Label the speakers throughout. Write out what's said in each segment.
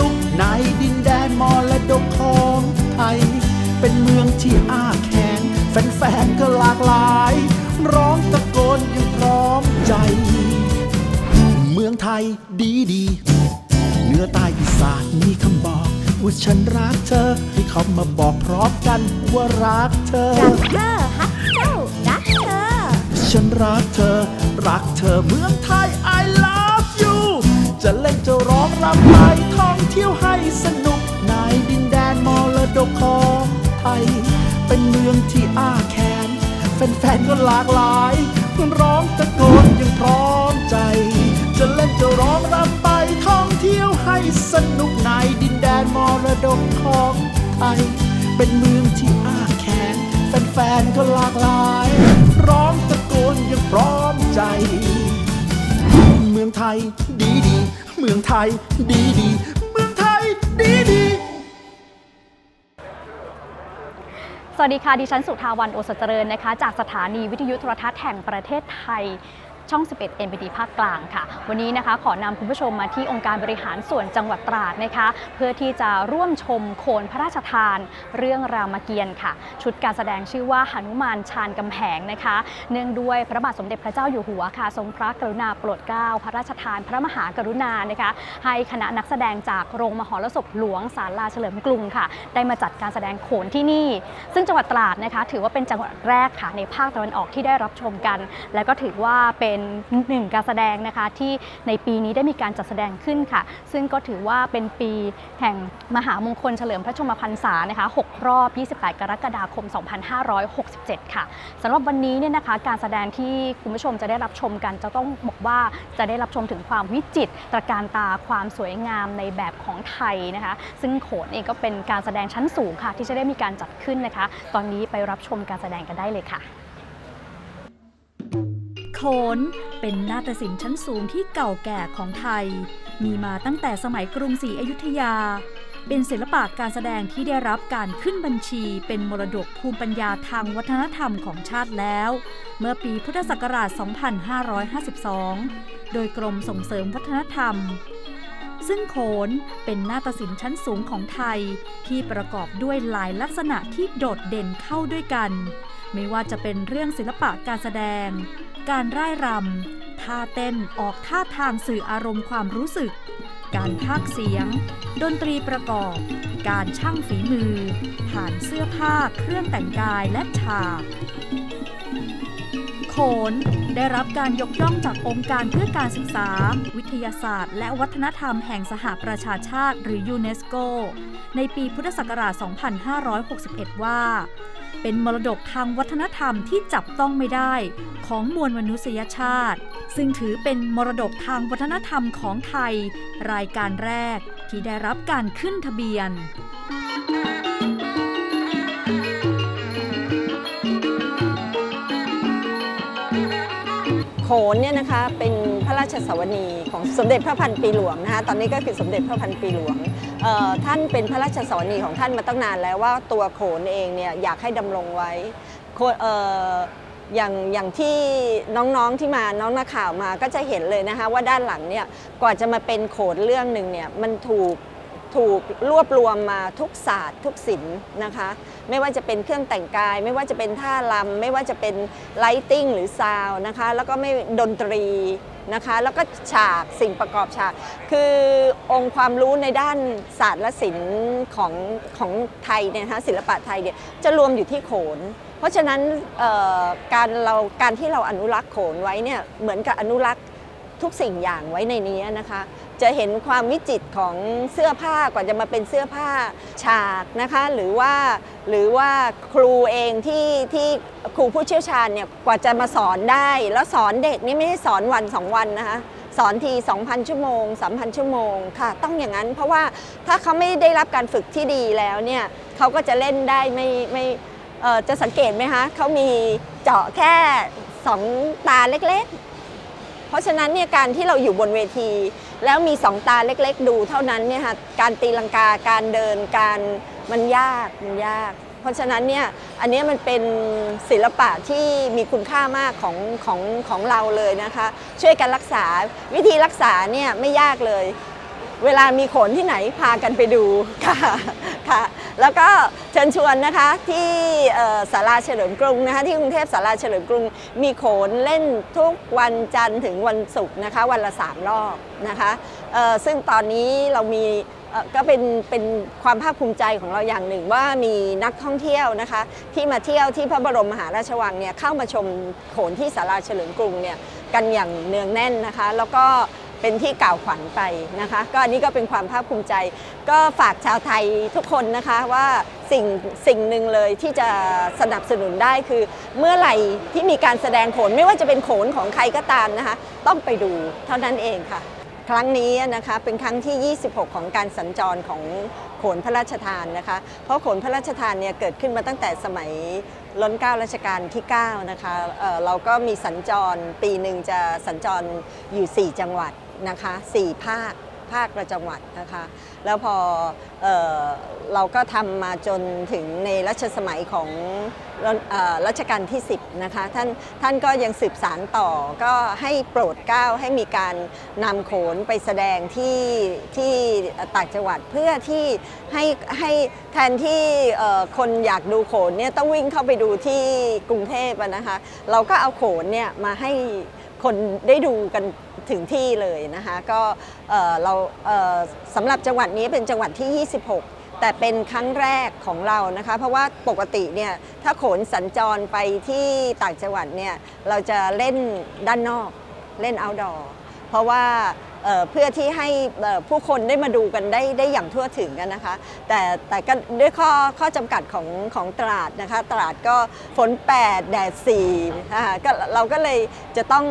Speaker 1: นุกในดินแดนมรดกของไทย เป็นเมืองที่อ้าแขนแฟนๆก็หลากหลาย ร้องตะโกนอยังพร้อมใจ เมืองไทยดีดีเหนือใต้อีสานมีคำบอกว่าฉันรักเธอ ให้เขามาบอกพร้อมกันว่ารักเธอ
Speaker 2: รักเธอฮักเจ้ารักเธอ
Speaker 1: ฉันรักเธอ รักเธอเมืองไทย I love you จะเล่นจะร้องรำไปท่องเที่ยวให้สนุกในดินแดนมรดกของไทย เป็นเมืองที่อ้าแขนแฟนๆก็หลากหลายร้องตะโกนยังพร้อมใจ จะเล่นจะร้องรำไปท่องเที่ยวให้สนุกในดินแดนมรดกของไทย เป็นเมืองที่อ้าแขนแฟนๆก็หลากหลาย ร้องตะโกนยังพร้อมใจ มืองไทย ดีดี เมืองไทย ดีดี เมืองไทย ดีดี
Speaker 3: สวัสดีค่ะ ดิฉันสุธาวันโอสเจริญนะคะ จากสถานีวิทยุโทรทัศน์แห่งประเทศไทย ช่อง 11 NBD ภาคกลางค่ะ วันนี้นะคะขอนำคุณผู้ชมมาที่องค์การบริหารส่วนจังหวัดตราดนะคะ เพื่อที่จะร่วมชมโขนพระราชทาน เรื่องรามเกียรติ์ค่ะ ชุดการแสดงชื่อว่าหนุมานชาญกำแหงนะคะ เนื่องด้วยพระบาทสมเด็จพระเจ้าอยู่หัวค่ะ ทรงพระกรุณาโปรดเกล้าพระราชทานพระมหากรุณานะคะ ให้คณะนักแสดงจากโรงมหรสพหลวงศาลาเฉลิมกรุงค่ะ ได้มาจัดการแสดงโขนที่นี่ ซึ่งจังหวัดตราดนะคะ ถือว่าเป็นจังหวัดแรกค่ะในภาคตะวันออกที่ได้รับชมกัน และก็ถือว่าเป็นหนึ่งการแสดงนะคะที่ในปีนี้ได้มีการจัดแสดงขึ้นค่ะ ซึ่งก็ถือว่าเป็นปีแห่งมหามงคลเฉลิมพระชนมพรรษานะคะ6รอบ 28 กรกฎาคม 2567 ค่ะสำหรับวันนี้เนี่ยนะคะการแสดงที่คุณผู้ชมจะได้รับชมกัน จะต้องบอกว่าจะได้รับชมถึงความวิจิตรตระการตาความสวยงามในแบบของไทยนะคะ ซึ่งโขนเองก็เป็นการแสดงชั้นสูงค่ะ ที่จะได้มีการจัดขึ้นนะคะ ตอนนี้ไปรับชมการแสดงกันได้เลยค่ะ
Speaker 4: โขน เป็นนาฏศิลป์ชั้นสูงที่เก่าแก่ของไทย มีมาตั้งแต่สมัยกรุงศรีอยุธยา เป็นศิลปะการแสดงที่ได้รับการขึ้นบัญชีเป็นมรดกภูมิปัญญาทางวัฒนธรรมของชาติแล้ว เมื่อปีพุทธศักราช 2552 โดยกรมส่งเสริมวัฒนธรรมซึ่งโขนเป็นนาฏศิลป์ชั้นสูงของไทย ที่ประกอบด้วยหลายลักษณะที่โดดเด่นเข้าด้วยกัน ไม่ว่าจะเป็นเรื่องศิลปะการแสดง การร่ายรำท่าเต้นออกท่าทางสื่ออารมณ์ความรู้สึก การพากเสียง ดนตรีประกอบ การช่างฝีมือ ผ่านเสื้อผ้าเครื่องแต่งกายและฉากโขนได้รับการยกย่องจากองค์การเพื่อการศึกษา วิทยาศาสตร์ และวัฒนธรรมแห่งสหประชาชาติหรือยูเนสโก ในปีพุทธศักราช 2561 ว่า เป็นมรดกทางวัฒนธรรมที่จับต้องไม่ได้ของมวลมนุษยชาติ ซึ่งถือเป็นมรดกทางวัฒนธรรมของไทย รายการแรกที่ได้รับการขึ้นทะเบียน
Speaker 5: ขนเนี่ยนะคะเป็นพระราชสวนีของสมเด็จพระพันปีหลวงนะคะตอนนี้ก็คือสมเด็จพระพันปีหลวงท่านเป็นพระราชสวนีของท่านมาตั้งนานแล้วว่าตัวโขนเองเนี่ยอยากให้ดำรงไว้ออย่างอย่างที่น้องๆที่มาน้องนักข่าวมาก็จะเห็นเลยนะคะว่าด้านหลังเนี่ยกว่าจะมาเป็นโขนเรื่องหนึ่งเนี่ยมันถูก ถูกรวบรวมมาทุกศาสตร์ ทุกศิลป์นะคะ ไม่ว่าจะเป็นเครื่องแต่งกาย ไม่ว่าจะเป็นท่ารำไม่ว่าจะเป็นไลติ้งหรือซาวนะคะ แล้วก็ไม่ดนตรีนะคะ แล้วก็ฉากสิ่งประกอบฉาก คือองค์ความรู้ในด้านศาสตร์และศิลป์ของของไทยเนี่ยนะคะศิลปะไทยเนี่ยจะรวมอยู่ที่โขน เพราะฉะนั้นการเราการที่เราอนุรักษ์โขนไว้เนี่ยเหมือนกับอนุรักษ์ทุกสิ่งอย่างไว้ในนี้นะคะ จะเห็นความวิจิตรของเสื้อผ้ากว่าจะมาเป็นเสื้อผ้าฉากนะคะหรือว่าหรือว่าครูเองที่ที่ครูผู้เชี่ยวชาญเนี่ยกว่าจะมาสอนได้ แล้วสอนเด็กนี่ไม่ได้สอนวันสองวันนะคะสอนที 2,000 ชั่วโมง 3,000 ชั่วโมงค่ะ ต้องอย่างนั้นเพราะว่าถ้าเขาไม่ได้รับการฝึกที่ดีแล้วเนี่ยเขาก็จะเล่นได้ไม่ไม่เออจะสังเกตไหมคะเขามีเจาะแค่สองตาเล็กๆ เพราะฉะนั้นเนี่ยการที่เราอยู่บนเวที แล้วมีสองตาเล็กๆ ดูเท่านั้นเนี่ยค่ะการตีลังกาการเดินการมันยากมันยาก เพราะฉะนั้นเนี่ยอันนี้มันเป็นศิลปะที่มีคุณค่ามากของของของเราเลยนะคะ ช่วยกันรักษาวิธีรักษาเนี่ยไม่ยากเลย เวลามีโขนที่ไหนพากันไปดูค่ะค่ะแล้วก็เชิญชวนนะคะที่ศาลาเฉลิมกรุงนะคะที่กรุงเทพศาลาเฉลิมกรุง มีโขนเล่นทุกวันจันทร์ถึงวันศุกร์นะคะวันละสามรอบนะคะซึ่งตอนนี้เรามีก็เป็นเป็นความภาคภูมิใจของเราอย่างหนึ่งว่ามีนักท่องเที่ยวนะคะที่มาเที่ยวที่พระบรมมหาราชวังเนี่ยเข้ามาชมโขนที่ศาลาเฉลิมกรุงเนี่ยกันอย่างเนืองแน่นนะคะ แล้วก็ เป็นที่กล่าวขวัญไปนะคะ ก็อันนี้ก็เป็นความภาคภูมิใจ ก็ฝากชาวไทยทุกคนนะคะว่าสิ่งสิ่งหนึ่งเลยที่จะสนับสนุนได้คือ เมื่อไหร่ที่มีการแสดงโขนไม่ว่าจะเป็นโขนของใครก็ตามนะคะ ต้องไปดูเท่านั้นเองค่ะ ครั้งนี้นะคะเป็นครั้งที่ 26 ของการสัญจรของโขนพระราชทานนะคะ เพราะโขนพระราชทานเนี่ยเกิดขึ้นมาตั้งแต่สมัยล้นเก้ารัชกาลที่ 9 นะคะเออเราก็มีสัญจรปีหนึ่งจะสัญจรอยู่ 4 จังหวัด นะคะ4ภาคภาคละจังหวัดนะคะ แล้วพอเออเราก็ทำมาจนถึงในรัชสมัยของรัชกาลที่ 10 นะคะ ท่านท่านก็ยังสืบสารต่อก็ให้โปรดเกล้าให้มีการนำโขนไปแสดงที่ที่ต่างจังหวัดเพื่อที่ให้ให้แทนที่คนอยากดูโขนเนี่ยต้องวิ่งเข้าไปดูที่กรุงเทพนะคะ เราก็เอาโขนเนี่ยมาให้คนได้ดูกัน ถึงที่เลยนะคะก็เราสำหรับจังหวัดนี้เป็นจังหวัดที่ 26แต่เป็นครั้งแรกของเรานะคะ เพราะว่าปกติเนี่ยถ้าโขนสัญจรไปที่ต่างจังหวัดเนี่ยเราจะเล่นด้านนอกเล่น outdoor เพราะว่าเพื่อที่ให้ผู้คนได้มาดูกันได้ได้อย่างทั่วถึงกันนะคะ แต่แต่ก็ด้วยข้อข้อจำกัดของของตลาดนะคะ ตลาดก็ฝน 8 แดด4นะคะก็เราก็เลยจะต้อง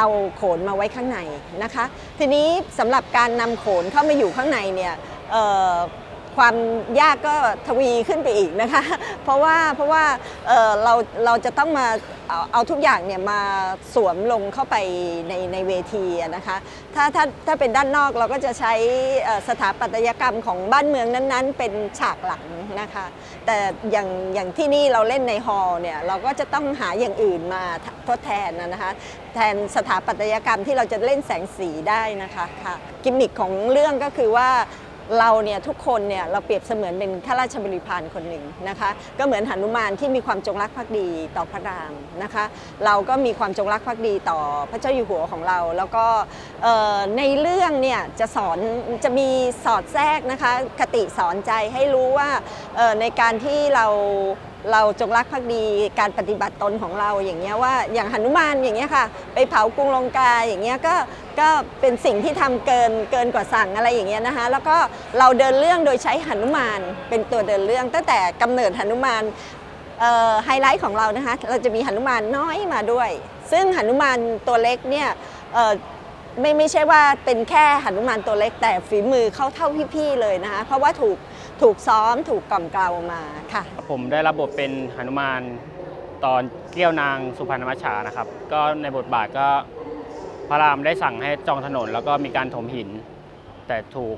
Speaker 5: เอาโขนมาไว้ข้างในนะคะ ทีนี้สำหรับการนำโขนเข้ามาอยู่ข้างในเนี่ย ความยากก็ทวีขึ้นไปอีกนะคะ เพราะว่าเพราะว่าเเราเราจะต้องมาเอาเอาทุกอย่างเนี่ยมาสวมลงเข้าไปในในเวทีนะคะถ้าถ้าถ้าเป็นด้านนอกเราก็จะใช้สถาปัตยกรรมของบ้านเมืองนั้นๆ เป็นฉากหลังนะคะ แต่อย่างอย่างที่นี่เราเล่นในฮอล์เนี่ยเราก็จะต้องหาอย่างอื่นมาทดแทนนะคะแทนสถาปัตยกรรมที่เราจะเล่นแสงสีได้นะคะค่ะกิมมิคของเรื่องก็คือว่า เราเนี่ยทุกคนเนี่ยเราเปรียบเสมือนเป็นข้าราชบริพารคนหนึ่งนะคะ ก็เหมือนหนุมานที่มีความจงรักภักดีต่อพระรามนะคะ เราก็มีความจงรักภักดีต่อพระเจ้าอยู่หัวของเรา แล้วก็ในเรื่องเนี่ยจะสอนจะมีสอดแทรกนะคะคติสอนใจให้รู้ว่าในการที่เรา เราจงรักภักดีการปฏิบัติตนของเราอย่างเงี้ยว่าอย่างหนุมานอย่างเงี้ยค่ะ ไปเผากรุงลงกาอย่างเงี้ยก็ก็เป็นสิ่งที่ทำเกินเกินกว่าสั่งอะไรอย่างเงี้ยนะคะแล้วก็เราเดินเรื่องโดยใช้หนุมานเป็นตัวเดินเรื่อง ตั้งแต่กำเนิดหนุมานไฮไลท์ของเรานะคะเราจะมีหนุมานน้อยมาด้วย ซึ่งหนุมานตัวเล็กเนี่ยไม่ไม่ใช่ว่าเป็นแค่หนุมานตัวเล็กแต่ฝีมือเขาเท่าพี่ๆเลยนะคะเพราะว่าถูก ถูกซ้อมถูกกล่อมเกลามาค่ะ
Speaker 6: ผมได้รับบทเป็นหนุมานตอนเกี้ยวนางสุพรรณมัชชานะครับ ก็ในบทบาทก็พระรามได้สั่งให้จองถนน แล้วก็มีการถมหิน แต่ถูก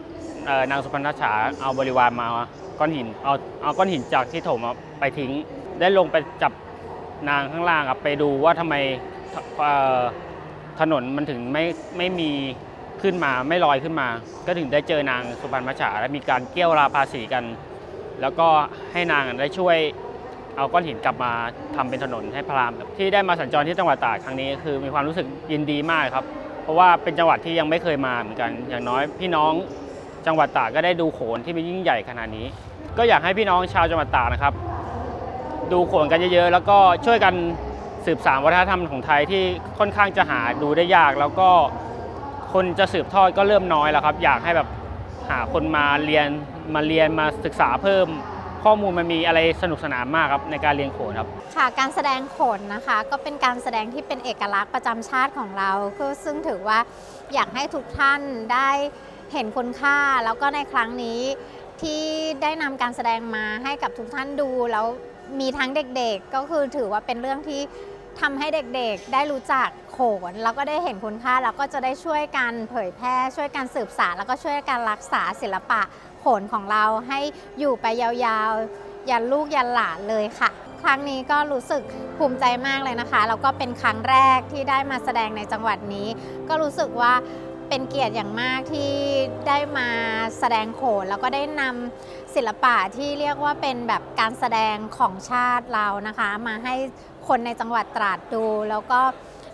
Speaker 6: นางสุพรรณมัชชาเอาบริวารมาก้อนหินเอาเอาก้อนหินจากที่ถมไปทิ้ง ได้ลงไปจับนางข้างล่างครับไปดูว่าทำไมถนนมันถึงไม่ไม่มี ขึ้นมาไม่ลอยขึ้นมา ก็ถึงได้เจอนางสุพรรณมัชชาและมีการเกี่ยวราภาษีกัน แล้วก็ให้นางได้ช่วยเอาก้อนหินกลับมาทำเป็นถนนให้พระรามครับที่ได้มาสัญจรที่จังหวัดตราดครั้งนี้คือมีความรู้สึกยินดีมากครับ เพราะว่าเป็นจังหวัดที่ยังไม่เคยมาเหมือนกัน อย่างน้อยพี่น้องจังหวัดตราดก็ได้ดูโขนที่มันยิ่งใหญ่ขนาดนี้ ก็อยากให้พี่น้องชาวจังหวัดตราดนะครับ ดูโขนกันเยอะๆแล้วก็ช่วยกันสืบสานวัฒนธรรมของไทยที่ค่อนข้างจะหาดูได้ยากแล้วก็ คนจะสืบทอดก็เริ่มน้อยแล้วครับ อยากให้แบบหาคนมาเรียนมาเรียนมาศึกษาเพิ่ม ข้อมูลมันมีอะไรสนุกสนานมากครับในการเรียนโขนครับ
Speaker 2: ค่ะการแสดงโขนนะคะ ก็เป็นการแสดงที่เป็นเอกลักษณ์ประจำชาติของเราคือซึ่งถือว่าอยากให้ทุกท่านได้เห็นคุณค่า แล้วก็ในครั้งนี้ที่ได้นำการแสดงมาให้กับทุกท่านดูแล้วมีทั้งเด็กๆ ก็คือถือว่าเป็นเรื่องที่ ทำให้เด็กๆได้รู้จักโขน แล้วก็ได้เห็นคุณค่าแล้วก็จะได้ช่วยกันเผยแพร่ ช่วยกันสืบสานแล้วก็ช่วยกันรักษาศิลปะโขนของเราให้อยู่ไปยาวๆ ยันลูกยันหลานเลยค่ะ ครั้งนี้ก็รู้สึกภูมิใจมากเลยนะคะ แล้วก็เป็นครั้งแรกที่ได้มาแสดงในจังหวัดนี้ ก็รู้สึกว่าเป็นเกียรติอย่างมากที่ได้มาแสดงโขน แล้วก็ได้นำศิลปะที่เรียกว่าเป็นแบบการแสดงของชาติเรานะคะ มาให้ คนในจังหวัดตราดดู แล้วก็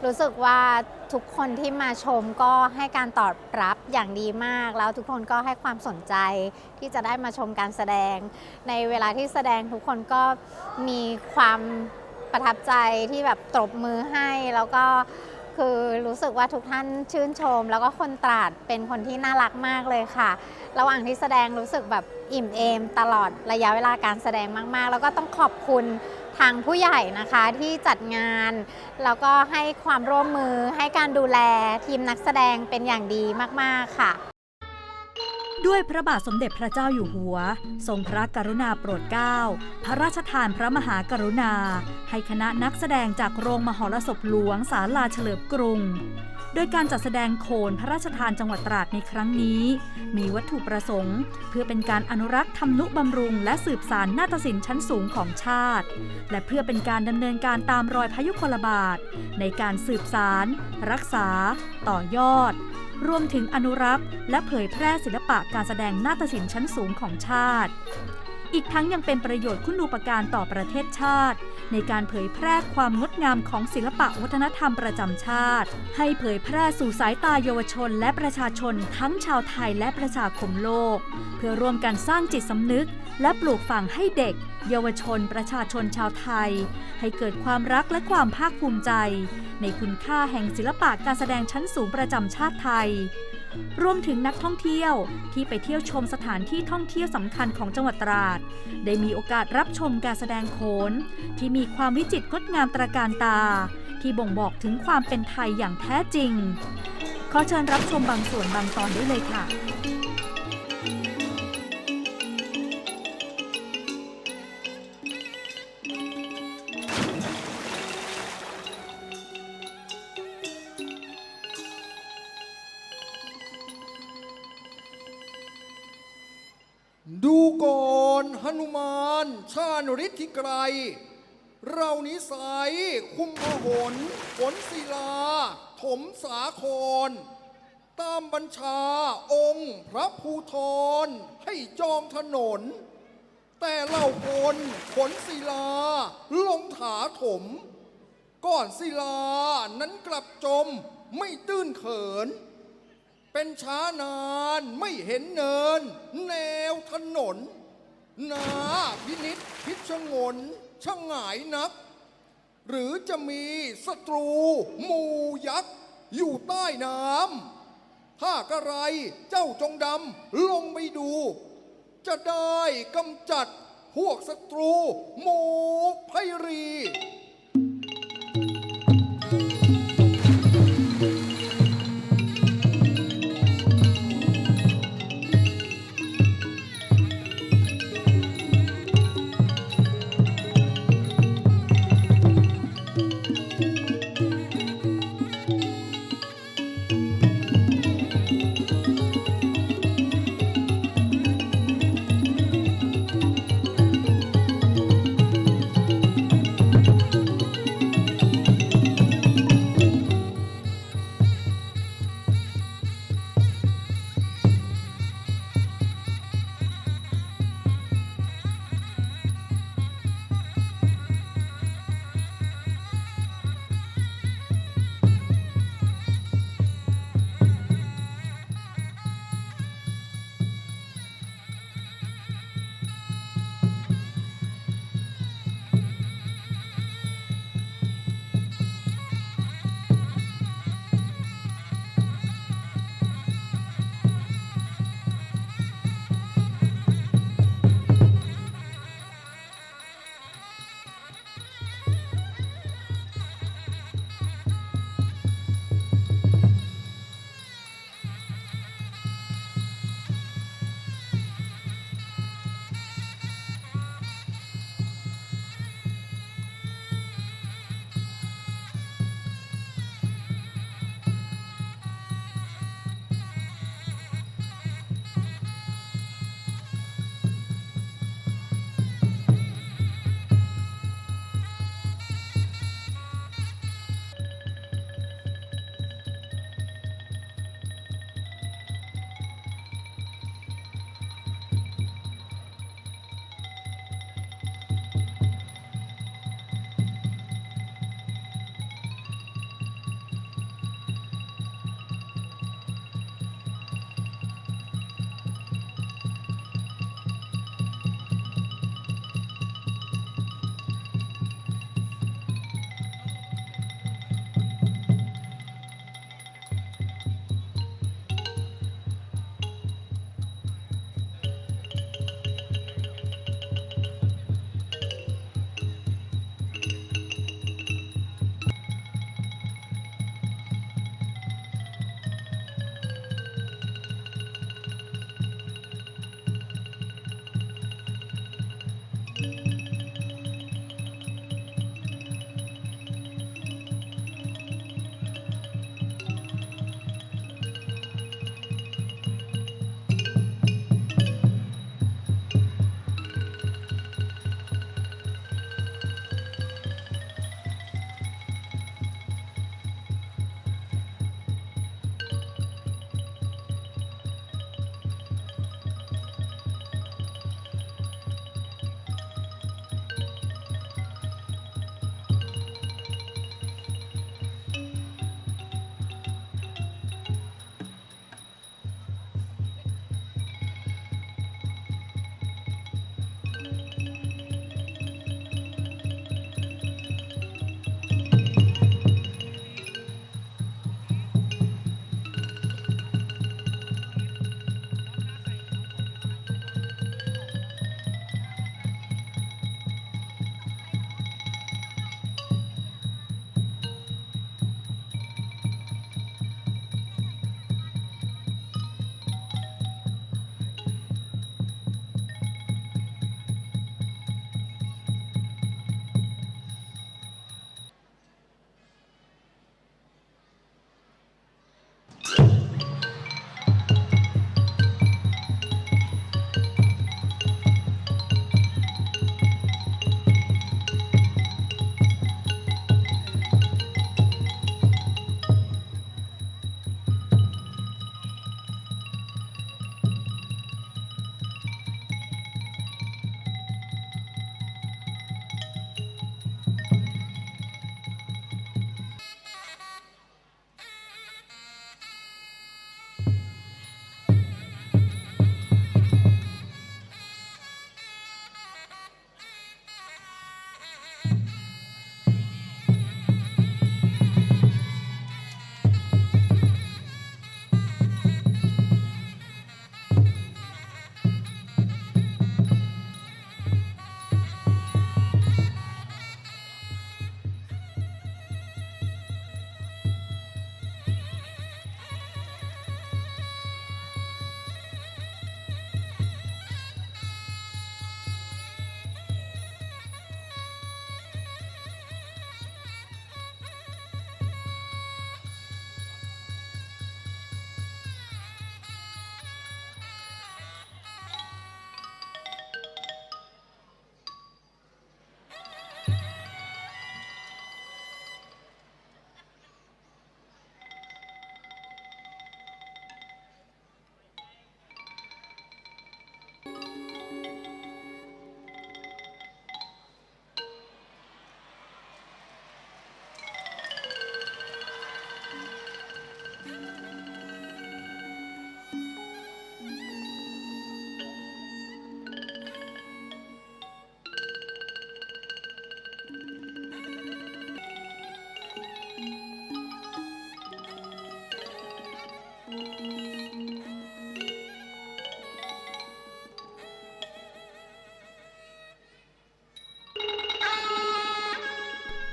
Speaker 2: รู้สึกว่าทุกคนที่มาชมก็ให้การตอบรับอย่างดีมาก แล้วทุกคนก็ให้ความสนใจที่จะได้มาชมการแสดง ในเวลาที่แสดงทุกคนก็มีความประทับใจที่แบบตบมือให้ แล้วก็คือรู้สึกว่าทุกท่านชื่นชม แล้วก็คนตราดเป็นคนที่น่ารักมากเลยค่ะ ระหว่างที่แสดงรู้สึกแบบอิ่มเอม ตลอดระยะเวลาการแสดงมาก ๆ แล้วก็ต้องขอบคุณ ทางผู้ใหญ่นะคะที่จัดงานแล้วก็ให้ความร่วมมือให้การดูแลทีมนักแสดงเป็นอย่างดีมาก ๆ ค่ะ
Speaker 4: ด้วยพระบาทสมเด็จพระเจ้าอยู่หัว ทรงพระกรุณาโปรดเกล้า พระราชทานพระมหากรุณา ให้คณะนักแสดงจากโรงมหรสพหลวงศาลาเฉลิมกรุง โดยการจัดแสดงโขนพระราชทานจังหวัดตราดในครั้งนี้ มีวัตถุประสงค์ เพื่อเป็นการอนุรักษ์ทำนุบำรุง และสืบสารนาฏศิลป์ชั้นสูงของชาติ และเพื่อเป็นการดำเนินการตามรอยพยุคลบาท ในการสืบสารรักษา ต่อยอด รวมถึงอนุรักษ์ และเผยแพร่ศิลปะการแสดงนาฏศิลป์ชั้นสูงของชาติ อีกทั้งยังเป็นประโยชน์คุณูปการต่อประเทศชาติ ในการเผยแพร่ความงดงามของศิลปะวัฒนธรรมประจำชาติ ให้เผยแพร่สู่สายตาเยาวชน และประชาชนทั้งชาวไทยและประชาคมโลก เพื่อร่วมกันสร้างจิตสำนึก และปลูกฝังให้เด็ก เยาวชน ประชาชนชาวไทย ให้เกิดความรักและความภาคภูมิใจ ในคุณค่าแห่งศิลปะการแสดงชั้นสูงประจำชาติไทย รวมถึงนักท่องเที่ยวที่ไปเที่ยวชมสถานที่ท่องเที่ยวสำคัญของจังหวัดตราด ได้มีโอกาสรับชมการแสดงโขน ที่มีความวิจิตรงดงามตระการตา ที่บ่งบอกถึงความเป็นไทยอย่างแท้จริง ขอเชิญรับชมบางส่วนบางตอนได้เลยค่ะ
Speaker 7: ไกรเรานิสัย คุมพหนฝนศิลา ถมสาคร ตามบัญชาองค์พระภูทรให้จองถนน แต่เล่าคนขนศิลา ลงถาถม ก่อนศิลานั้นกลับจมไม่ตื้นเขิน เป็นช้านานไม่เห็นเนิน แนวถนน นาพินิษพิชงนช่างหงายนัก หรือจะมีศัตรูหมูยักษ์ อยู่ใต้น้ำถ้ากระไรเจ้าจงดำลงไปดู จะได้กำจัดพวกศัตรูหมูไพรี
Speaker 2: thank you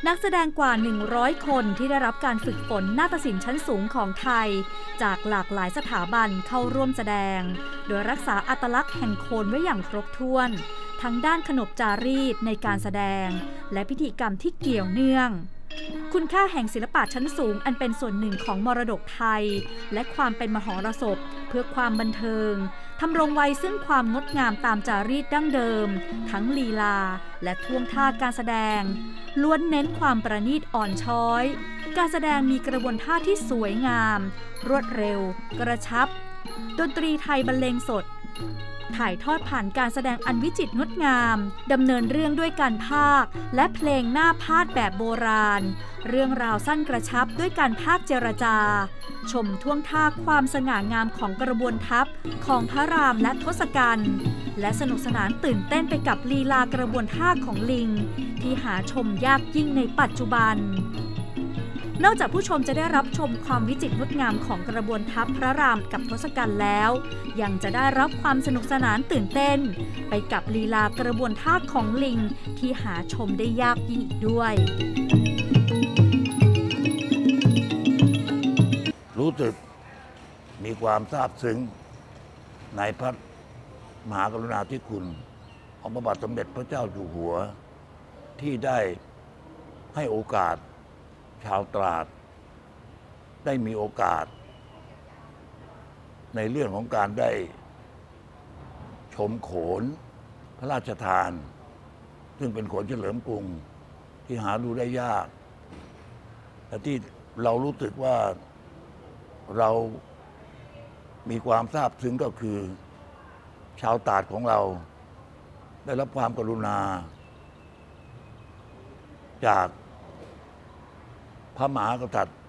Speaker 4: นักแสดงกว่า 100 คนที่ได้รับการฝึกฝนนาฏศิลป์ชั้นสูงของไทย จากหลากหลายสถาบันเข้าร่วมแสดง โดยรักษาอัตลักษณ์แห่งโคนไว้อย่างครบถ้วน ทั้งด้านขนบจารีตในการแสดง และพิธีกรรมที่เกี่ยวเนื่อง คุณค่าแห่งศิลปะชั้นสูงอันเป็นส่วนหนึ่งของมรดกไทย และความเป็นมหรสพ เพื่อความบันเทิงทำรงไว้ซึ่งความงดงามตามจารีตดั้งเดิม ทั้งลีลา และท่วงท่าการแสดง ล้วนเน้นความประณีตอ่อนช้อย การแสดงมีกระบวนท่าที่สวยงาม รวดเร็ว กระชับ ดนตรีไทยบรรเลงสด ถ่ายทอดผ่านการแสดงอันวิจิตรงดงามดำเนินเรื่องด้วยการพากและเพลงหน้าพาดแบบโบราณ เรื่องราวสั้นกระชับด้วยการพากเจรจา ชมท่วงท่าความสง่างามของกระบวนทัพของพระรามและทศกัณฐ์และสนุกสนานตื่นเต้นไปกับลีลากระบวนท่าของลิง ที่หาชมยากยิ่งในปัจจุบัน นอกจากผู้ชมจะได้รับชมความวิจิตรงดงามของกระบวนทัพพระรามกับทศกัณฐ์แล้ว ยังจะได้รับความสนุกสนานตื่นเต้น ไปกับลีลากระบวนท่าของลิงที่หาชมได้ยากยิ่งอีกด้วย
Speaker 8: รู้สึกมีความซาบซึ้งในพระมหากรุณาธิคุณของพระบาทสมเด็จพระเจ้าอยู่หัว ที่ได้ให้โอกาส ชาวตราด ได้มีโอกาส ในเรื่องของการได้ชมโขนพระราชทาน ซึ่งเป็นโขนเฉลิมกรุงที่หาดูได้ยากแต่ที่เรารู้สึกว่าเรามีความทราบซึ้งก็คือ ชาวตาดของเรา ได้รับความกรุณา จาก พระมหากษัตริย์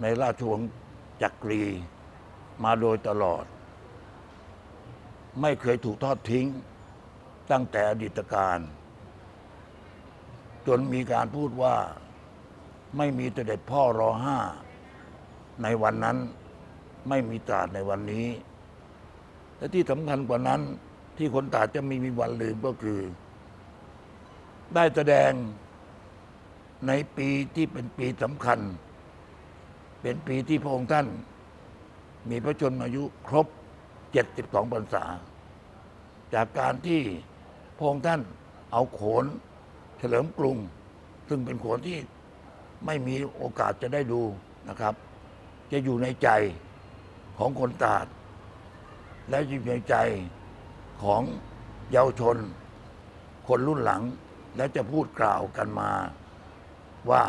Speaker 8: ในราชวงศ์จักรีมาโดยตลอด ไม่เคยถูกทอดทิ้งตั้งแต่อดีตการ จนมีการพูดว่าไม่มีเสด็จพ่อรอห้า ในวันนั้นไม่มีตราดในวันนี้ และที่สำคัญกว่านั้นที่คนตราดจะไมีมีวันลืมก็คือ ได้แสดง ในปีที่เป็นปีสำคัญ เป็นปีที่พระองค์ท่าน มีพระชนมายุครบ 72พรรษา จากการที่พระองค์ท่านเอาโขนเฉลิมกรุง ซึ่งเป็นโขนที่ไม่มีโอกาสจะได้ดูนะครับ จะอยู่ในใจของคนตราด และอยู่ในใจของเยาวชน คนรุ่นหลังและจะพูดกล่าวกันมา ว่า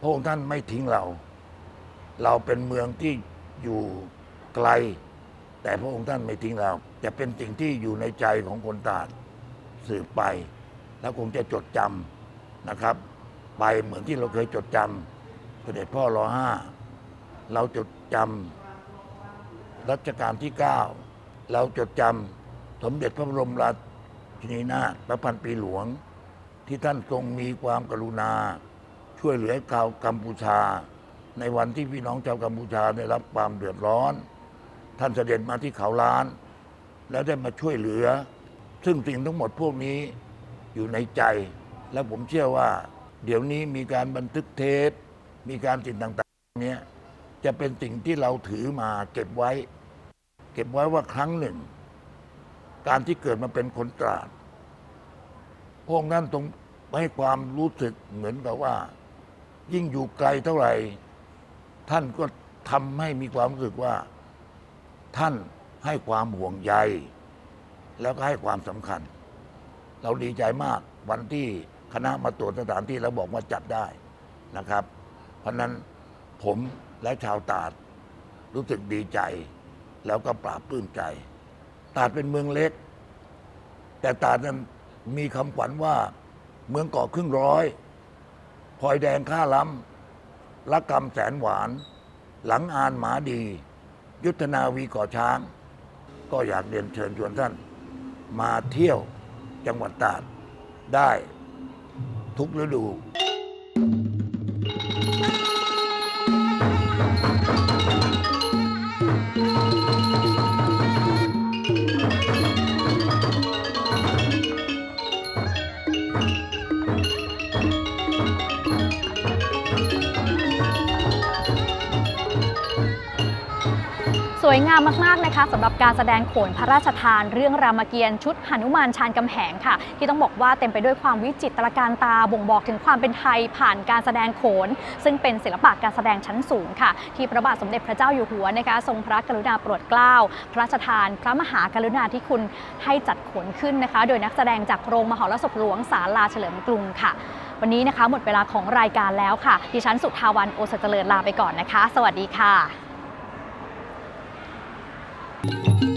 Speaker 8: พระองค์ท่านไม่ทิ้งเรา เราเป็นเมืองที่อยู่ไกล แต่พระองค์ท่านไม่ทิ้งเรา จะเป็นสิ่งที่อยู่ในใจของคนตราดสืบไป แล้วคงจะจดจำนะครับ ไปเหมือนที่เราเคยจดจำเสด็จพ่อรอห้าเราจดจำรัชกาลที่เก้าเราจดจำสมเด็จพระบรมราชินีนาถพระพันปีหลวง ที่ท่านทรงมีความกรุณา ช่วยเหลือชาวกัมพูชา ในวันที่พี่น้องชาวกัมพูชาได้รับความเดือดร้อน ท่านเสด็จมาที่เขาล้าน แล้วได้มาช่วยเหลือ ซึ่งสิ่งทั้งหมดพวกนี้อยู่ในใจ และผมเชื่อว่า เดี๋ยวนี้มีการบันทึกเทป มีการสิ่งต่างๆเนี้ยจะเป็นสิ่งที่เราถือมาเก็บไว้ เก็บไว้ว่าครั้งหนึ่ง การที่เกิดมาเป็นคนตราด พวกนั้นตรงให้ความรู้สึกเหมือนกับว่า ยิ่งอยู่ไกลเท่าไหร่ ท่านก็ทำให้มีความรู้สึกว่า ท่านให้ความห่วงใย แล้วก็ให้ความสำคัญ เราดีใจมากวันที่คณะมาตรวจสถานที่แล้วบอกว่าจัดได้นะครับ เพราะฉะนั้นผมและชาวตาดรู้สึกดีใจ แล้วก็ปราบปลื้มใจ ตาดเป็นเมืองเล็ก แต่ตาดนั้น มีคำขวัญว่าเมืองเกาะครึ่งร้อยพลอยแดงข้าล้ำรักกรรมแสนหวาน หลังอานหมาดี ยุทธนาวีเกาะช้าง ก็อยากเรียนเชิญชวนท่าน มาเที่ยวจังหวัดตราดได้ทุกฤดู
Speaker 3: วยงามมากๆนะคะสำหรับการแสดงโขนพระราชทาน เรื่องรามเกียรติ์ชุดหนุมานชาญกำแหงค่ะ ที่ต้องบอกว่าเต็มไปด้วยความวิจิตรการตาบ่งบอกถึงความเป็นไทยผ่านการแสดงโขน ซึ่งเป็นศิลปะการแสดงชั้นสูงค่ะ ที่พระบาทสมเด็จพระเจ้าอยู่หัวนะคะทรงพระกรุณาโปรดเกล้า พระราชทาน พระมหากรุณาธิคุณให้จัดโขนขึ้นนะคะ โดยนักแสดงจากโรงมหรสพหลวงศาลาเฉลิมกรุงค่ะ วันนี้นะคะหมดเวลาของรายการแล้วค่ะ ดิฉันสุทธาวันโอสเจริญลาไปก่อนนะคะ สวัสดีค่ะ Thank you.